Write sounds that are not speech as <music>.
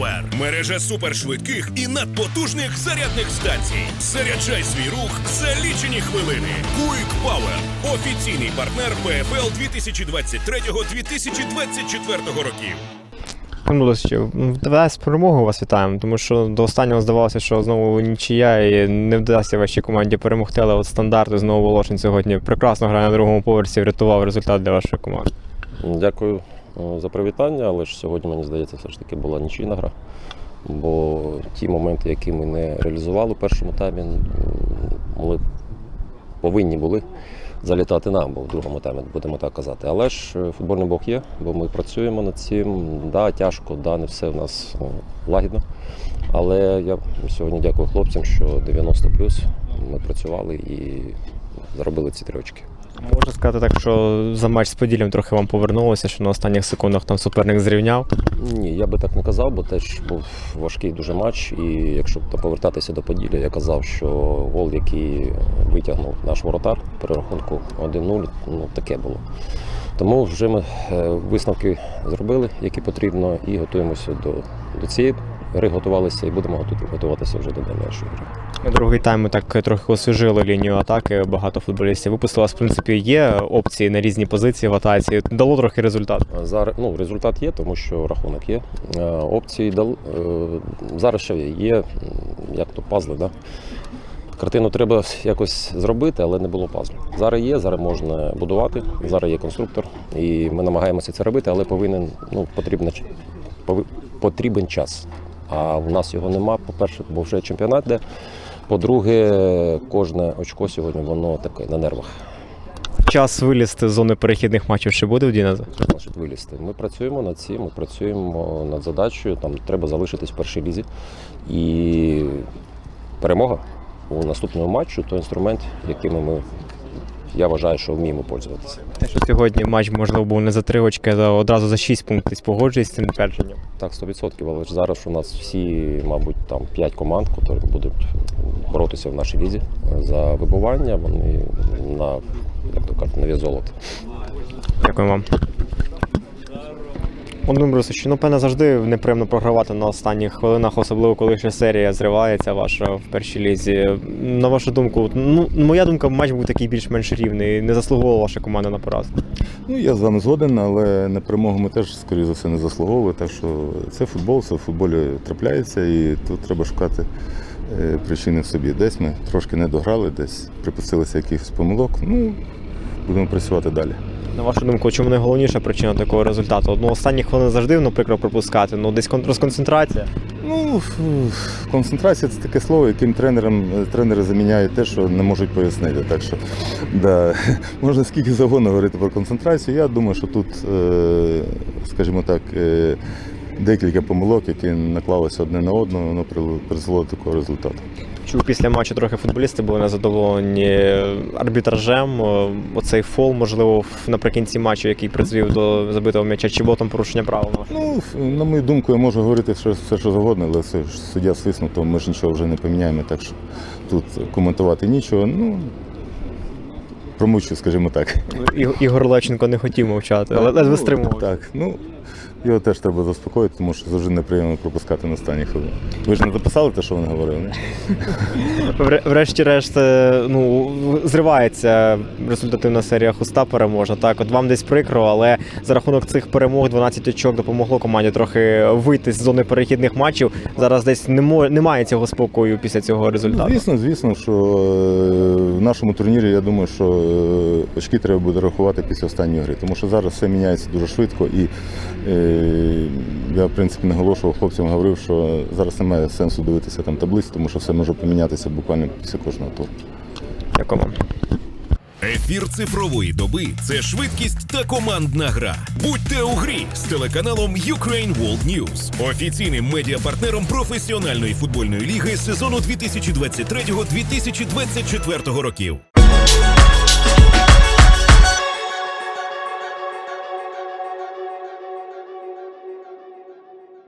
Power – мережа супершвидких і надпотужних зарядних станцій. Заряджай свій рух за лічені хвилини. Quick Power – офіційний партнер ПФЛ 2023-2024 років. З перемогою вас вітаємо, тому що до останнього здавалося, що знову нічия і не вдасться вашій команді перемогти, але от стандарти знову Волошин сьогодні прекрасно грає на другому поверсі, врятував результат для вашої команди. Дякую за привітання, але ж сьогодні, мені здається, все ж таки була нічийна гра. Бо ті моменти, які ми не реалізували у першому таймі, ми повинні були залітати нам, бо в другому таймі будемо так казати. Але ж е, футбольний бог є, бо ми працюємо над цим. Да, тяжко, да, не все в нас е, лагідно. Але я сьогодні дякую хлопцям, що 90 ми працювали і заробили ці три очки. Можна сказати так, що за матч з Поділлям трохи вам повернулося, що на останніх секундах там суперник зрівняв. Ні, я би так не казав, бо теж був важкий дуже матч. І якщо повертатися до Поділля, я казав, що гол, який витягнув наш воротар при рахунку 1-0, ну таке було. Тому вже ми е, висновки зробили, які потрібно, і готуємося до, до цієї гри, готувалися і будемо готувати- готуватися вже до дальнішої гри. Другий тайм ми так трохи освіжили лінію атаки. Багато футболістів випустили. В принципі, є опції на різні позиції в атаці. Дало трохи результат. Зараз ну, результат є, тому що рахунок є. Е, Опції дал, е, зараз ще є, як то пазли, да? Картину треба якось зробити, але не було пазлу. Зараз є, зараз можна будувати, зараз є конструктор, і ми намагаємося це робити, але повинен, ну, потрібно, потрібен час. А в нас його нема, по-перше, бо вже чемпіонат де. По-друге, кожне очко сьогодні воно таке на нервах. Час вилізти з зони перехідних матчів ще буде в Діназа? Що значить вилізти? Ми працюємо над цим, ми працюємо над задачею. Там треба залишитись в першій лізі. І перемога у наступному матчу то інструмент, яким ми, я вважаю, що вміємо пользуватися. Те, що сьогодні матч можливо був не за три очки, а одразу за шість пунктів. Погоджуюсь з цим твердженням. Так, 100%, але ж зараз у нас всі, мабуть, там 5 команд, які будуть боротися в нашій лізі за вибування. Вони на, як то кажуть, на вес золота. Дякую вам. Володимир Борисович, ну певне завжди неприємно програвати на останніх хвилинах, особливо коли ще серія зривається ваша в першій лізі. На вашу думку, ну моя думка, матч був такий більш-менш рівний. Не заслуговувала ваша команда на поразку. Ну, я з вами згоден, але на перемогу ми теж, скоріше за все, не заслуговували. Так що це футбол, це в футболі трапляється, і тут треба шукати е, причини в собі. Десь ми трошки не дограли, десь припустилися якихось помилок. Ну, будемо працювати далі. На вашу думку, чому найголовніша причина такого результату? Ну, останні хвилини завжди ну, прикро пропускати. Ну, десь розконцентрація. Ну, концентрація це таке слово, яким тренерам тренери заміняють те, що не можуть пояснити. Так що да, <laughs> можна скільки завгодно говорити про концентрацію. Я думаю, що тут, е, скажімо так, е, декілька помилок, які наклалися одне на одного, воно призвело до такого результату. Чув після матчу трохи футболісти були незадоволені арбітражем. Оцей фол, можливо, наприкінці матчу, який призвів до забитого м'яча, чи було там порушення правил. Ну, на мою думку, я можу говорити все, все що завгодно, але це ж суддя свиснув, то ми ж нічого вже не поміняємо, так що тут коментувати нічого. Ну, промучу, скажімо так. І- Ігор Левченко не хотів мовчати, але ледве стримував. Так, ну його теж треба заспокоїти, тому що завжди неприємно пропускати на останні хвилини. Ви ж не записали те, що вони говорили? <laughs> Врешті-решт, е, ну, зривається результативна серія хуста переможна. Так, от вам десь прикро, але за рахунок цих перемог 12 очок допомогло команді трохи вийти з зони перехідних матчів. Зараз десь немає цього спокою після цього результату. Звісно, звісно, що е, в нашому турнірі я думаю, що е, очки треба буде рахувати після останньої гри, тому що зараз все міняється дуже швидко і я в принципі наголошував хлопцям, говорив, що зараз немає сенсу дивитися там таблиці, тому що все може помінятися буквально після кожного туру. Дякую вам. Ефір цифрової доби це швидкість та командна гра. Будьте у грі з телеканалом Ukraine World News, офіційним медіапартнером професіональної футбольної ліги сезону 2023-2024 років.